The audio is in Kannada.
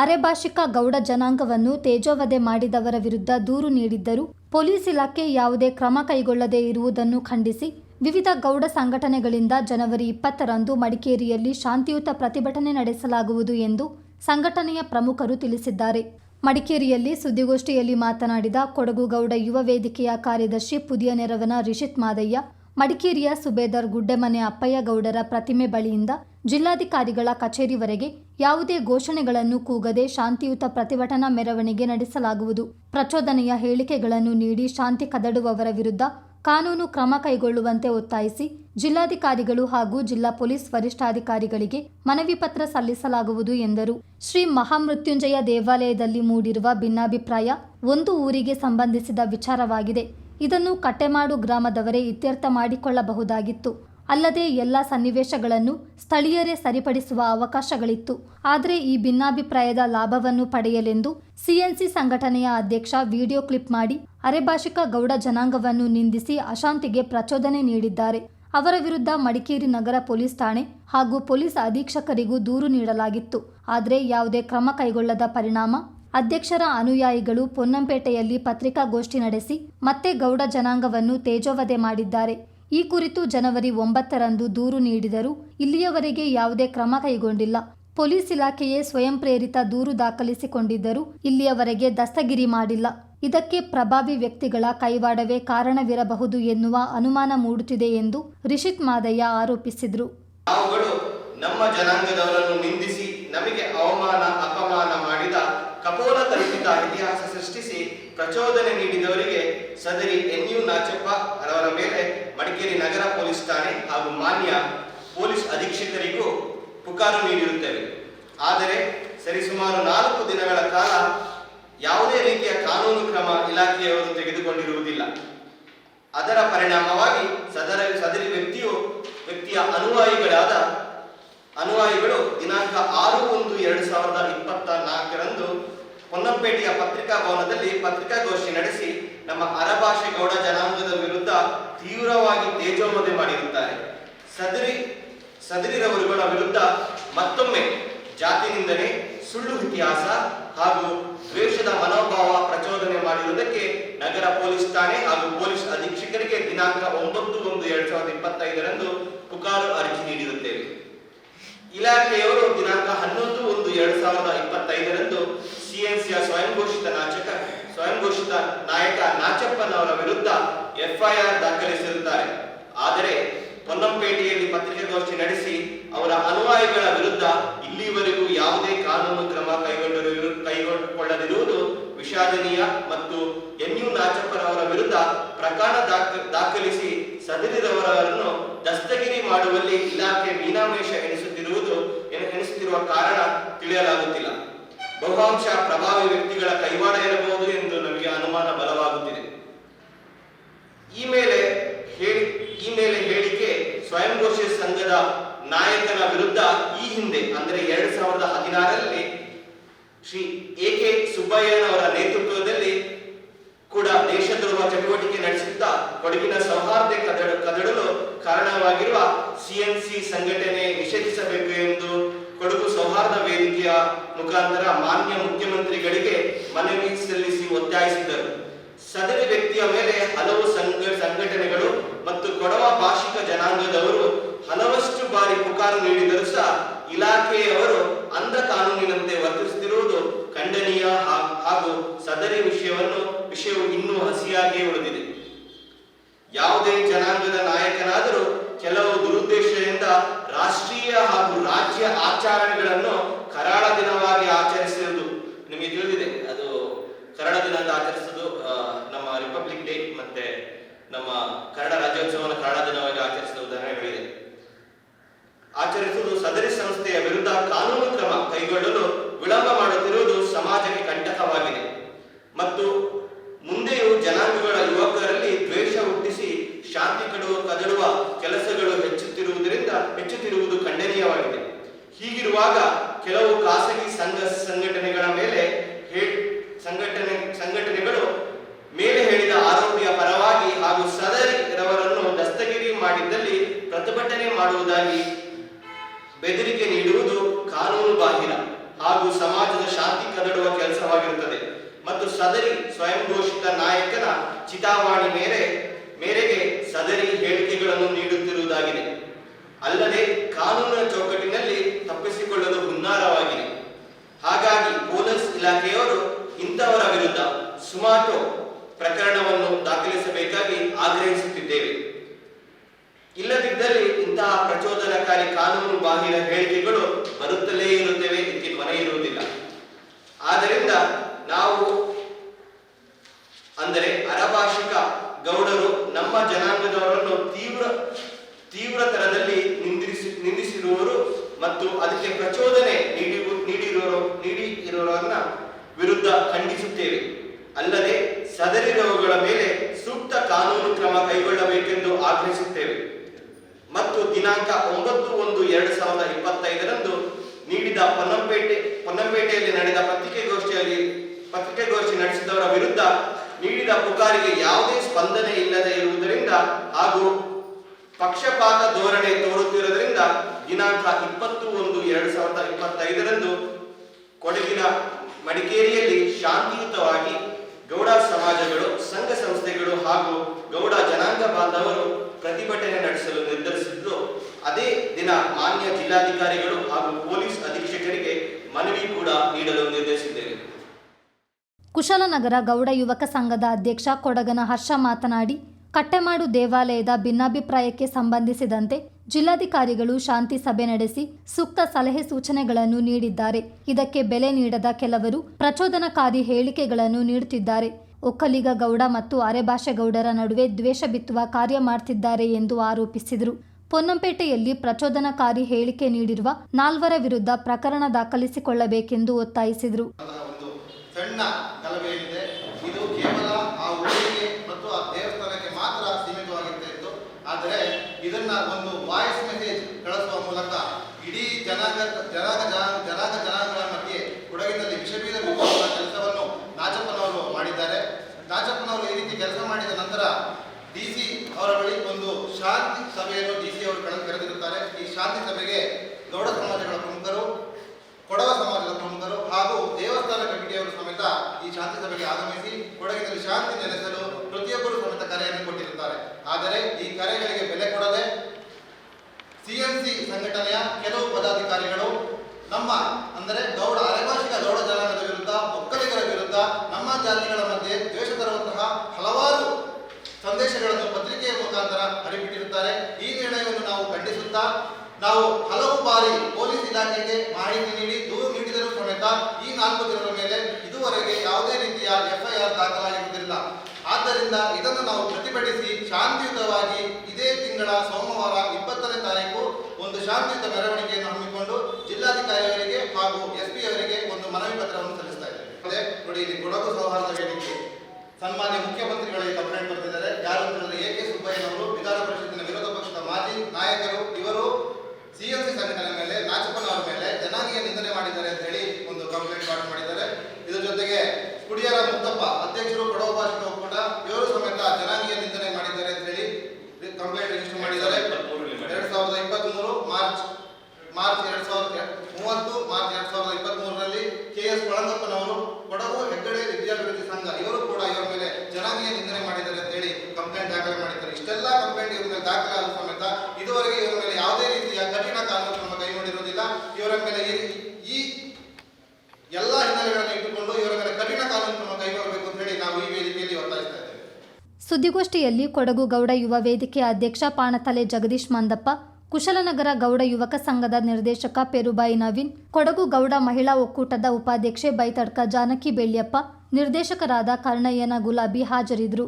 ಅರೆಭಾಷಿಕ ಗೌಡ ಜನಾಂಗವನ್ನು ತೇಜೋವಧೆ ಮಾಡಿದವರ ವಿರುದ್ಧ ದೂರು ನೀಡಿದ್ದರೂ ಪೊಲೀಸ್ ಇಲಾಖೆ ಯಾವುದೇ ಕ್ರಮ ಕೈಗೊಳ್ಳದೇ ಇರುವುದನ್ನು ಖಂಡಿಸಿ, ವಿವಿಧ ಗೌಡ ಸಂಘಟನೆಗಳಿಂದ ಜನವರಿ ಇಪ್ಪತ್ತರಂದು ಮಡಿಕೇರಿಯಲ್ಲಿ ಶಾಂತಿಯುತ ಪ್ರತಿಭಟನೆ ನಡೆಸಲಾಗುವುದು ಎಂದು ಸಂಘಟನೆಯ ಪ್ರಮುಖರು ತಿಳಿಸಿದ್ದಾರೆ. ಮಡಿಕೇರಿಯಲ್ಲಿ ಸುದ್ದಿಗೋಷ್ಠಿಯಲ್ಲಿ ಮಾತನಾಡಿದ ಕೊಡಗು ಗೌಡ ಯುವ ವೇದಿಕೆಯ ಕಾರ್ಯದರ್ಶಿ ಪುದಿಯ ನೆರವನ ರಿಷಿತ್ ಮಾದಯ್ಯ, ಮಡಿಕೇರಿಯ ಸುಬೇದಾರ್ ಗುಡ್ಡೆಮನೆ ಅಪ್ಪಯ್ಯ ಗೌಡರ ಪ್ರತಿಮೆ ಬಳಿಯಿಂದ ಜಿಲ್ಲಾಧಿಕಾರಿಗಳ ಕಚೇರಿವರೆಗೆ ಯಾವುದೇ ಘೋಷಣೆಗಳನ್ನು ಕೂಗದೆ ಶಾಂತಿಯುತ ಪ್ರತಿಭಟನಾ ಮೆರವಣಿಗೆ ನಡೆಸಲಾಗುವುದು. ಪ್ರಚೋದನೆಯ ಹೇಳಿಕೆಗಳನ್ನು ನೀಡಿ ಶಾಂತಿ ಕದಡುವವರ ವಿರುದ್ಧ ಕಾನೂನು ಕ್ರಮ ಕೈಗೊಳ್ಳುವಂತೆ ಒತ್ತಾಯಿಸಿ ಜಿಲ್ಲಾಧಿಕಾರಿಗಳು ಹಾಗೂ ಜಿಲ್ಲಾ ಪೊಲೀಸ್ ವರಿಷ್ಠಾಧಿಕಾರಿಗಳಿಗೆ ಮನವಿ ಪತ್ರ ಸಲ್ಲಿಸಲಾಗುವುದು ಎಂದರು. ಶ್ರೀ ಮಹಾಮೃತ್ಯುಂಜಯ ದೇವಾಲಯದಲ್ಲಿ ಮೂಡಿರುವ ಭಿನ್ನಾಭಿಪ್ರಾಯ ಒಂದು ಊರಿಗೆ ಸಂಬಂಧಿಸಿದ ವಿಚಾರವಾಗಿದೆ. ಇದನ್ನು ಕಟ್ಟೆಮಾಡು ಗ್ರಾಮದವರೇ ಇತ್ಯರ್ಥ ಮಾಡಿಕೊಳ್ಳಬಹುದಾಗಿತ್ತು. ಅಲ್ಲದೆ ಎಲ್ಲ ಸನ್ನಿವೇಶಗಳನ್ನು ಸ್ಥಳೀಯರೇ ಸರಿಪಡಿಸುವ ಅವಕಾಶಗಳಿತ್ತು. ಆದರೆ ಈ ಭಿನ್ನಾಭಿಪ್ರಾಯದ ಲಾಭವನ್ನು ಪಡೆಯಲೆಂದು ಸಿಎನ್ಸಿ ಸಂಘಟನೆಯ ಅಧ್ಯಕ್ಷ ವಿಡಿಯೋ ಕ್ಲಿಪ್ ಮಾಡಿ ಅರೆಭಾಷಿಕ ಗೌಡ ಜನಾಂಗವನ್ನು ನಿಂದಿಸಿ ಅಶಾಂತಿಗೆ ಪ್ರಚೋದನೆ ನೀಡಿದ್ದಾರೆ. ಅವರ ವಿರುದ್ಧ ಮಡಿಕೇರಿ ನಗರ ಪೊಲೀಸ್ ಠಾಣೆ ಹಾಗೂ ಪೊಲೀಸ್ ಅಧೀಕ್ಷಕರಿಗೂ ದೂರು ನೀಡಲಾಗಿತ್ತು. ಆದರೆ ಯಾವುದೇ ಕ್ರಮ ಕೈಗೊಳ್ಳದ ಪರಿಣಾಮ? ಅಧ್ಯಕ್ಷರ ಅನುಯಾಯಿಗಳು ಪೊನ್ನಂಪೇಟೆಯಲ್ಲಿ ಪತ್ರಿಕಾಗೋಷ್ಠಿ ನಡೆಸಿ ಮತ್ತೆ ಗೌಡ ಜನಾಂಗವನ್ನು ತೇಜೋವಧೆ ಮಾಡಿದ್ದಾರೆ. ಈ ಕುರಿತು ಜನವರಿ ಒಂಬತ್ತರಂದು ದೂರು ನೀಡಿದರೂ ಇಲ್ಲಿಯವರೆಗೆ ಯಾವುದೇ ಕ್ರಮ ಕೈಗೊಂಡಿಲ್ಲ. ಪೊಲೀಸ್ ಇಲಾಖೆಯೇ ಸ್ವಯಂ ಪ್ರೇರಿತ ದೂರು ದಾಖಲಿಸಿಕೊಂಡಿದ್ದರೂ ಇಲ್ಲಿಯವರೆಗೆ ದಸ್ತಗಿರಿ ಮಾಡಿಲ್ಲ. ಇದಕ್ಕೆ ಪ್ರಭಾವಿ ವ್ಯಕ್ತಿಗಳ ಕೈವಾಡವೇ ಕಾರಣವಿರಬಹುದು ಎನ್ನುವ ಅನುಮಾನ ಮೂಡುತ್ತಿದೆ ಎಂದು ರಿಷಿತ್ ಮಾದಯ್ಯ ಆರೋಪಿಸಿದರು. ನಮ್ಮ ಜನಾಂಗದವರನ್ನು ನಿಂದಿಸಿ ನಮಗೆ ಅವಮಾನ, ಅಪಮಾನ ಮಾಡಿದ ಕಪೋಲ ಇತಿಹಾಸ ಸೃಷ್ಟಿಸಿ ಪ್ರಚೋದನೆ ನೀಡಿದವರಿಗೆ ಸದರಿ ಎನ್ ಯು ನಾಚಪ್ಪ ಅವರ ಮೇಲೆ ಮಡಿಕೇರಿ ನಗರ ಪೊಲೀಸ್ ಠಾಣೆ ಹಾಗೂ ಮಾನ್ಯ ಪೊಲೀಸ್ ಅಧೀಕ್ಷಕರಿಗೂ ಪುಕಾರು ನೀಡಿರುತ್ತೇವೆ. ಆದರೆ ಸರಿಸುಮಾರು ನಾಲ್ಕು ದಿನಗಳ ಕಾಲ ಯಾವುದೇ ರೀತಿಯ ಕಾನೂನು ಕ್ರಮ ಇಲಾಖೆಯವರು ತೆಗೆದುಕೊಂಡಿರುವುದಿಲ್ಲ. ಅದರ ಪರಿಣಾಮವಾಗಿ ಸದರ ಸದರಿ ವ್ಯಕ್ತಿಯು ವ್ಯಕ್ತಿಯ ಅನುಯಾಯಿಗಳಾದ ಅನುಯಾಯಿಗಳು ದಿನಾಂಕ ಆರು ಒಂದು ಎರಡು ಸಾವಿರದ ಇಪ್ಪತ್ತ ನಾಲ್ಕರಂದು ಪೊನ್ನಂಪೇಟೆಯ ಪತ್ರಿಕಾ ಭವನದಲ್ಲಿ ಪತ್ರಿಕಾಗೋಷ್ಠಿ ನಡೆಸಿ ನಮ್ಮ ಅರಭಾಷೆ ಗೌಡ ಜನಾಂಗದ ವಿರುದ್ಧ ತೀವ್ರವಾಗಿ ತೇಜೋಮದೆ ಮಾಡಿರುತ್ತಾರೆ. ಸದರಿ, ಸದರಿರವರುಗಳ ವಿರುದ್ಧ ಮತ್ತೊಮ್ಮೆ ಜಾತಿ ನಿಂದನೆ ಸುಳ್ಳು ಇತಿಹಾಸ ಹಾಗೂ ದ್ವೇಷದ ಮನೋಭಾವ ಪ್ರಚೋದನೆ ಮಾಡಿರುವುದಕ್ಕೆ ನಗರ ಪೊಲೀಸ್ ಠಾಣೆ ಹಾಗೂ ಪೊಲೀಸ್ ಅಧೀಕ್ಷಕರಿಗೆ ದಿನಾಂಕ ಒಂಬತ್ತು ಒಂದು ಎರಡ್ ಸಾವಿರದ ಇಪ್ಪತ್ತೈದರಂದು ಪುಕಾರು ಅರ್ಜಿ ನೀಡಿರುತ್ತೇವೆ. ಇಲಾಖೆಯವರು ದಿನಾಂಕ ಹನ್ನೊಂದು ಒಂದು ಎರಡ್ ಸಾವಿರದ ಇಪ್ಪತ್ತೈದರಂದು ಸಿಎನ್ಸಿಯ ಸ್ವಯಂ ಘೋಷಿತ ನಾಚಕ ಸ್ವಯಂ ಘೋಷಿತ ನಾಯಕ ನಾಚಪ್ಪನವರ ವಿರುದ್ಧ ಎಫ್ಐಆರ್ ದಾಖಲಿಸಿರುತ್ತಾರೆ. ಆದರೆ ಪೊನ್ನಂಪೇಟೆಯಲ್ಲಿ ಪತ್ರಿಕಾಗೋಷ್ಠಿ ನಡೆಸಿ ಅವರ ಅನುಯಾಯಿಗಳ ವಿರುದ್ಧ ಇಲ್ಲಿವರೆಗೂ ಯಾವುದೇ ಕಾನೂನು ಕ್ರಮ ಕೈಗೊಂಡಿರುವ ಕೈಗೊಂಡುಕೊಳ್ಳದಿರುವುದು ವಿಷಾದನೀಯ ಮತ್ತು ಎನ್ ಯು ನಾಚಪ್ಪನವರ ವಿರುದ್ಧ ಪ್ರಕರಣ ದಾಖ ದಾಖಲಿಸಿ ಸದರಿದವರನ್ನು ದಸ್ತಗಿರಿ ಮಾಡುವಲ್ಲಿ ಇಲಾಖೆ ಮೀನಾಮೇಷ ಎಣಿಸುತ್ತಿರುವುದು ಎಣ- ಎಣಿಸುತ್ತಿರುವ ಕಾರಣ ತಿಳಿಯಲಾಗುತ್ತಿಲ್ಲ. ಬಹುಂಶ ಪ್ರಭಾವಿ ವ್ಯಕ್ತಿಗಳ ಕೈವಾಡ ಇರಬಹುದು ಎಂದು ನಮಗೆ ಅನುಮಾನ ಬಲವಾಗುತ್ತಿದೆ. ಈ ಮೇಲೆ ಹೇಳಿ, ಈ ಮೇಲೆ ಹೇಳಿಕೆ ಸ್ವಯಂ ಘೋಷಿ ಸಂಘದ ನಾಯಕನ ವಿರುದ್ಧ ಈ ಹಿಂದೆ, ಅಂದರೆ ಎರಡ್ ಸಾವಿರದ ಹದಿನಾರರಲ್ಲಿ ಶ್ರೀ ಎ ಕೆ ಸುಬ್ಬಯ್ಯನವರ ನೇತೃತ್ವದಲ್ಲಿ ಕೂಡ ದೇಶದ್ರೋಹ ಚಟುವಟಿಕೆ ನಡೆಸುತ್ತಾ ಕೊಡಗಿನ ಸೌಹಾರ್ದ ಕದಡ, ಕದಡಲು ಕಾರಣವಾಗಿರುವ ಸಿಎನ್ಸಿ ಸಂಘಟನೆ ನಿಷೇಧಿಸಬೇಕು ಎಂದು ಕೊಡಗು ಸೌಹಾರ್ದ ವೇದಿಕೆಯ ಮುಖಾಂತರ ಮಾನ್ಯ ಮುಖ್ಯಮಂತ್ರಿಗಳಿಗೆ ಮನವಿ ಸಲ್ಲಿಸಿ ಒತ್ತಾಯಿಸಿದರು. ಸದರಿ ವ್ಯಕ್ತಿಯ ಮೇಲೆ ಹಲವು ಸಂಘ, ಸಂಘಟನೆಗಳು ಮತ್ತು ಕೊಡವ ಭಾಷಿಕ ಜನಾಂಗದವರು ಹಲವಷ್ಟು ಬಾರಿ ಪುಕಾರು ನೀಡಿದರೂ ಸಹ ಇಲಾಖೆಯವರು ಅಂಧ ಕಾನೂನಿನಂತೆ ವರ್ತಿಸುತ್ತಿರುವುದು ಖಂಡನೀಯ ಹಾಗೂ ಸದರಿ ವಿಷಯವನ್ನು, ವಿಷಯವು ಇನ್ನೂ ಹಸಿಯಾಗಿಯೇ ಉಳಿದಿದೆ. ಯಾವುದೇ ಆಚರಣೆಗಳನ್ನು ಕರಾಳ ದಿನವಾಗಿ ಆಚರಿಸುವುದು. ನಿಮಗೆ ತಿಳಿದಿದೆ, ಅದು ಕರಾಳ ದಿನ ಅಂತ ಆಚರಿಸುವುದು ನಮ್ಮ ರಿಪಬ್ಲಿಕ್ ಡೇ ಮತ್ತೆ ನಮ್ಮ ಕನ್ನಡ ರಾಜ್ಯೋತ್ಸವವನ್ನು ಕರಾಳ ದಿನವಾಗಿ ಆಚರಿಸಿದ ಉದಾಹರಣೆಗಳಿದೆ ಆಚರಿಸುವುದು ಸದರಿ ಸಂಸ್ಥೆಯ ವಿರುದ್ಧ ಕಾನೂನು ಕ್ರಮ ಕೈಗೊಳ್ಳಲು ವಿಳಂಬ ಮಾಡುತ್ತಿರುವುದು ಸಮಾಜಕ್ಕೆ ಕಂಟಕವಾಗಿದೆ. ಮತ್ತು ಮುಂದೆಯೂ ಜನಾಂಗಗಳ ಯುವಕರಲ್ಲಿ ದ್ವೇಷ ಹುಟ್ಟಿಸಿ ಶಾಂತಿ ಕಡುವ ಕದಡುವ ಕೆಲಸಗಳು ಹೆಚ್ಚುತ್ತಿರುವುದರಿಂದ, ಹೆಚ್ಚುತ್ತಿರುವುದು ಖಂಡನೀಯವಾಗಿದೆ. ಹೀಗಿರುವಾಗ ಕೆಲವು ಖಾಸಗಿ ಸಂಘ ಸಂಘಟನೆಗಳ ಮೇಲೆ ಸಂಘಟನೆ ಸಂಘಟನೆಗಳು ಮೇಲೆ ಹೇಳಿದ ಆರೋಪಿಯ ಪರವಾಗಿ ಹಾಗೂ ಸದರಿ ರವರನ್ನು ದಸ್ತಗಿರಿ ಮಾಡಿದ್ದಲ್ಲಿ ಪ್ರತಿಭಟನೆ ಮಾಡುವುದಾಗಿ ಬೆದರಿಕೆ ನೀಡುವುದು ಕಾನೂನು ಬಾಹಿರ ಹಾಗೂ ಸಮಾಜದ ಶಾಂತಿ ಕದಡುವ ಕೆಲಸವಾಗಿರುತ್ತದೆ. ಮತ್ತು ಸದರಿ ಸ್ವಯಂ ಘೋಷಿತ ನಾಯಕನ ಚಿತಾವಾಣಿ ಮೇರೆ ಮೇರೆಗೆ ಸದರಿ ಹೇಳಿಕೆಗಳನ್ನು ನೀಡುತ್ತಿರುವುದಾಗಿದೆ. ಅಲ್ಲದೆ ಕಾನೂನಿನ ಚೌಕಟ್ಟಿನಲ್ಲಿ ತಪ್ಪಿಸಿಕೊಳ್ಳಲು ಹುನ್ನಾರವಾಗಿದೆ. ಹಾಗಾಗಿ ಪೊಲೀಸ್ ಇಲಾಖೆಯವರು ಇಂಥವರ ವಿರುದ್ಧ ಸುಮಾಟೋ ಪ್ರಕರಣವನ್ನು ದಾಖಲಿಸಬೇಕಾಗಿ ಆಗ್ರಹಿಸುತ್ತಿದ್ದೇವೆ. ಇಲ್ಲದಿದ್ದಲ್ಲಿ ಇಂತಹ ಪ್ರಚೋದನಕಾರಿ ಕಾನೂನು ಬಾಹಿರ ಹೇಳಿಕೆಗಳು ಬರುತ್ತಲೇ ಇರುತ್ತವೆ ಇದಕ್ಕೆ ಕೊನೆ ಇರುವುದಿಲ್ಲ. ಆದ್ದರಿಂದ ನಾವು ಅಂದರೆ ಅರಭಾಷಿಕ ಗೌಡರು ನಮ್ಮ ಜನಾಂಗದವರನ್ನು ತೀವ್ರ ತೀವ್ರ ತರದಲ್ಲಿ ನಿಂದಿಸಿ ನಿಂದಿಸಿರುವವರು ಮತ್ತು ಅದಕ್ಕೆ ಪ್ರಚೋದನೆ ನೀಡಿ ನೀಡಿರುವವರು ನೀಡಿ ಇರುವವರನ್ನ ವಿರುದ್ಧ ಖಂಡಿಸುತ್ತೇವೆ. ಅಲ್ಲದೆ ಸದರಿರುವವುಗಳ ಮೇಲೆ ಸೂಕ್ತ ಕಾನೂನು ಕ್ರಮ ಕೈಗೊಳ್ಳಬೇಕೆಂದು ಆಗ್ರಹಿಸುತ್ತೇವೆ. ಮತ್ತು ದಿನಾಂಕ ಒಂಬತ್ತು ಒಂದು ಎರಡು ಸಾವಿರದ ಇಪ್ಪತ್ತೈದರಂದು ನೀಡಿದ ಪೊನ್ನಂಪೇಟೆ, ಪೊನ್ನಂಪೇಟೆಯಲ್ಲಿ ನಡೆದ ಪತ್ರಿಕೆಗೋಷ್ಠಿಯಲ್ಲಿ, ಪತ್ರಿಕೆಗೋಷ್ಠಿ ನಡೆಸಿದವರ ವಿರುದ್ಧ ನೀಡಿದ ಪುಕಾರಿಗೆ ಯಾವುದೇ ಸ್ಪಂದನೆ ಇಲ್ಲದೆ ಇರುವುದರಿಂದ ಹಾಗೂ ಪಕ್ಷಪಾತ ಧೋರಣೆ ತೋರುತ್ತಿರುವುದರಿಂದ ದಿನಾಂಕ ಇಪ್ಪತ್ತು ಒಂದು ಎರಡು ಸಾವಿರದ ಇಪ್ಪತ್ತೈದರಂದು ಕೊಡಗಿನ ಮಡಿಕೇರಿಯಲ್ಲಿ ಶಾಂತಿಯುತವಾಗಿ ಗೌಡ ಸಮಾಜಗಳು, ಸಂಘ ಸಂಸ್ಥೆಗಳು ಹಾಗೂ ಗೌಡ ಜನಾಂಗ ಬಾಂಧವರು ಪ್ರತಿಭಟನೆ ನಡೆಸಲು ನಿರ್ಧರಿಸಿದ್ದು, ಅದೇ ದಿನ ಮಾನ್ಯ ಜಿಲ್ಲಾಧಿಕಾರಿಗಳು ಹಾಗೂ ಪೊಲೀಸ್ ಅಧೀಕ್ಷಕರಿಗೆ ಮನವಿ ಕೂಡ ನೀಡಲು ನಿರ್ಧರಿಸಿದ್ದೇವೆ. ಕುಶಲನಗರ ಗೌಡ ಯುವಕ ಸಂಘದ ಅಧ್ಯಕ್ಷ ಕೊಡಗನ ಹರ್ಷ ಮಾತನಾಡಿ ಕಟ್ಟೆಮಾಡು ದೇವಾಲಯದ ಭಿನ್ನಾಭಿಪ್ರಾಯಕ್ಕೆ ಸಂಬಂಧಿಸಿದಂತೆ ಜಿಲ್ಲಾಧಿಕಾರಿಗಳು ಶಾಂತಿ ಸಭೆ ನಡೆಸಿ ಸೂಕ್ತ ಸಲಹೆ ಸೂಚನೆಗಳನ್ನು ನೀಡಿದ್ದಾರೆ. ಇದಕ್ಕೆ ಬೆಲೆ ನೀಡದ ಕೆಲವರು ಪ್ರಚೋದನಕಾರಿ ಹೇಳಿಕೆಗಳನ್ನು ನೀಡುತ್ತಿದ್ದಾರೆ. ಒಕ್ಕಲಿಗ ಗೌಡ ಮತ್ತು ಅರೆಭಾಷೆಗೌಡರ ನಡುವೆ ದ್ವೇಷ ಬಿತ್ತುವ ಕಾರ್ಯ ಮಾಡ್ತಿದ್ದಾರೆ ಎಂದು ಆರೋಪಿಸಿದರು. ಪೊನ್ನಂಪೇಟೆಯಲ್ಲಿ ಪ್ರಚೋದನಕಾರಿ ಹೇಳಿಕೆ ನೀಡಿರುವ ನಾಲ್ವರ ವಿರುದ್ಧ ಪ್ರಕರಣ ದಾಖಲಿಸಿಕೊಳ್ಳಬೇಕೆಂದು ಒತ್ತಾಯಿಸಿದರು. ಇದನ್ನ ಒಂದು ವಾಯ್ಸ್ ಮೆಸೇಜ್ ಕಳಿಸುವ ಮೂಲಕ ಇಡೀ ಜನಾಂಗ ಜನಾಂಗ ಜನಾಂಗ ಜನಾಂಗ ಜನಾಂಗಗಳ ಮಧ್ಯೆ ಕೊಡಗಿನಲ್ಲಿ ವಿಷಬೀಜ ಬಿತ್ತುವ ಕೆಲಸವನ್ನು ನಾಚಪ್ಪನವರು ಮಾಡಿದ್ದಾರೆ. ನಾಚಪ್ಪನವರು ಈ ರೀತಿ ಕೆಲಸ ಮಾಡಿದ ನಂತರ ಡಿ ಸಿ ಅವರ ಬಳಿ ಒಂದು ಶಾಂತಿ ಸಭೆಯನ್ನು ಡಿ ಸಿ ಅವರು ಕರೆ- ಕರೆದಿರುತ್ತಾರೆ. ಈ ಶಾಂತಿ ಸಭೆಗೆ ಗೌಡ ಸಮಾಜಗಳ ಪ್ರಮುಖರು, ಕೊಡವ ಸಮಾಜದ ಪ್ರಮುಖರು ಹಾಗೂ ದೇವಸ್ಥಾನ ಕಮಿಟಿಯವರು ಸಮೇತ ಈ ಶಾಂತಿ ಸಭೆಗೆ ಆಗಮಿಸಿ ಕೊಡಗಿನಲ್ಲಿ ಶಾಂತಿ ನೆಲೆಸಲು ಪ್ರತಿಯೊಬ್ಬರು ಸಮೇತ ಕರೆಯನ್ನು ಕೊಟ್ಟಿರುತ್ತಾರೆ. ಆದರೆ ಈ ಕರೆಗಳಿಗೆ ಬೆಲೆ ಕೊಡದೆ ಸಿಎಂಸಿ ಸಂಘಟನೆಯ ಕೆಲವು ಪದಾಧಿಕಾರಿಗಳು ನಮ್ಮ ಅಂದರೆ ಗೌಡ ಅರೆಭಾಷಿಕ ಗೌಡ ಜನಾಂಗದ ವಿರುದ್ಧ, ಒಕ್ಕಲಿಗರ ವಿರುದ್ಧ ನಮ್ಮ ಜಾತಿಗಳ ಮಧ್ಯೆ ದ್ವೇಷ ತರುವಂತಹ ಹಲವಾರು ಸಂದೇಶಗಳನ್ನು ಪತ್ರಿಕೆಯ ಮುಖಾಂತರ ಹರಿಬಿಟ್ಟಿರುತ್ತಾರೆ. ಈ ನಿರ್ಣಯವನ್ನು ನಾವು ಖಂಡಿಸುತ್ತಾ ನಾವು ಹಲವು ಬಾರಿ ಪೊಲೀಸ್ ಇಲಾಖೆಗೆ ಮಾಹಿತಿ ನೀಡಿ ದೂರು ನೀಡಿದರೂ ಸಮೇತ ಈ ನಾಲ್ಕು ದಿನಗಳ ಮೇಲೆ ಇದುವರೆಗೆ ಯಾವುದೇ ರೀತಿಯ ಎಫ್ಐಆರ್ ದಾಖಲಾಗಿರುವುದಿಲ್ಲ. ಆದ್ದರಿಂದ ಇದನ್ನು ನಾವು ಪ್ರತಿಭಟಿಸಿ ಶಾಂತಿಯುತವಾಗಿ ಇದೇ ತಿಂಗಳ ಸೋಮವಾರ ಇಪ್ಪತ್ತನೇ ತಾರೀಕು ಒಂದು ಶಾಂತಿಯುತ ಮೆರವಣಿಗೆಯನ್ನು ಹಮ್ಮಿಕೊಂಡು ಜಿಲ್ಲಾಧಿಕಾರಿಯವರಿಗೆ ಹಾಗೂ ಎಸ್ ಪಿ ಅವರಿಗೆ ಒಂದು ಮನವಿ ಪತ್ರವನ್ನು ಸಲ್ಲಿಸ್ತಾ ಇದ್ದೇವೆ. ನೋಡಿ, ಇಲ್ಲಿ ಕೊಡಗು ಸೌಹಾರ್ದ ವೇದಿಕೆ. ಸನ್ಮಾನ್ಯ ಮುಖ್ಯಮಂತ್ರಿಗಳಿಗೆ ಕಂಪ್ಲೇಂಟ್ ಬರ್ತಿದ್ದಾರೆ ಯಾರು ಅಂತಂದ್ರೆ ಎ ಕೆ ಸುಬ್ಬಯ್ಯನವರು ವಿಧಾನ ಪರಿಷತ್ತಿನ ವಿರೋಧ ಪಕ್ಷದ ಮಾಜಿ ನಾಯಕರು, ಇವರು ಸಿಎಂಸಿ ಸಂಘಟನೆ ಮೇಲೆ, ನಾಚಪ್ಪನವರ ಮೇಲೆ ಜನಾಂಗೀಯ ನಿಂದನೆ ಮಾಡಿದ್ದಾರೆ ಅಂತ ಹೇಳಿ ಒಂದು ಕಂಪ್ಲೇಂಟ್ ಪಾಸ್ ಮಾಡಿದ್ದಾರೆ ಇದರ ಜೊತೆಗೆ ಕುಡಿಯರ ಮುತ್ತಪ್ಪ ಅಧ್ಯಕ್ಷರು ಕೊಡವ ಭಾಷಿಕ ಒಕ್ಕೂಟ ಇವರು ಸಮೇತ ಜನಾಂಗೀಯ ನಿಂದನೆ ಮಾಡಿದ್ದಾರೆ ಅಂತ ಹೇಳಿ ಕಂಪ್ಲೇಂಟ್ ರಿಜಿಸ್ಟರ್ ಮಾಡಿದ್ದಾರೆ ಎರಡ್ ಸಾವಿರದ ಇಪ್ಪತ್ತ್ ಮೂರು ಮಾರ್ಚ್ ಮಾರ್ಚ್ ಎರಡ್ ಸಾವಿರದ ಮೂವತ್ತು ಮಾರ್ಚ್ ಎರಡ್ ಸಾವಿರದ ಇಪ್ಪತ್ತ್ ಮೂರರಲ್ಲಿ ಕೆ ಎಸ್ ಪಳಂಗಪ್ಪನವರು ಕೊಡಗು ಹೆಗ್ಗಡೆ ವಿದ್ಯಾಭಿವೃದ್ಧಿ ಸಂಘ ಇವರು ಕೂಡ ಇವರ ಮೇಲೆ ಜನಾಂಗೀಯ ನಿಂದನೆ ಮಾಡಿದ್ದಾರೆ ಅಂತ ಹೇಳಿ ಕಂಪ್ಲೇಂಟ್ ದಾಖಲೆ ಮಾಡಿದ್ದಾರೆ ಇಷ್ಟೆಲ್ಲ ಕಂಪ್ಲೇಂಟ್ ಇವರ ಮೇಲೆ ದಾಖಲೆ ಆದ ಸಮೇತ ಇದುವರೆಗೆ ಇವರ ಮೇಲೆ ಯಾವುದೇ ರೀತಿಯ ಕಠಿಣ ಕಾನೂನು ಕ್ರಮ ಕೈಗೊಂಡಿರುವುದಿಲ್ಲ. ಇವರ ಮೇಲೆ ಈ ಎಲ್ಲ ಹಿನ್ನೆಲೆಗಳನ್ನು ಇಟ್ಟುಕೊಂಡು ಇವರ ಮೇಲೆ ಕಠಿಣ ಕಾನೂನು ಕ್ರಮ ಕೈಗೊಳ್ಳಬೇಕು ಅಂತ ಹೇಳಿ ನಾವು ಈ ವೇದಿಕೆಯಲ್ಲಿ ಒತ್ತಾಯಿಸ್ತಾ ಇದ್ದೇವೆ. ಸುದ್ದಿಗೋಷ್ಠಿಯಲ್ಲಿ ಕೊಡಗು ಗೌಡ ಯುವ ವೇದಿಕೆ ಅಧ್ಯಕ್ಷ ಪಾಣತಲೆ ಜಗದೀಶ್ ಮಂದಪ್ಪ, ಕುಶಲನಗರ ಗೌಡ ಯುವಕ ಸಂಘದ ನಿರ್ದೇಶಕ ಪೆರುಬಾಯಿ ನವೀನ್ ಕೊಡಗು ಗೌಡ ಮಹಿಳಾ ಒಕ್ಕೂಟದ ಉಪಾಧ್ಯಕ್ಷೆ ಬೈತಡ್ಕ ಜಾನಕಿ ಬೆಳ್ಳಿಯಪ್ಪ, ನಿರ್ದೇಶಕರಾದ ಕರ್ಣಯ್ಯನ ಗುಲಾಬಿ ಹಾಜರಿದ್ದರು.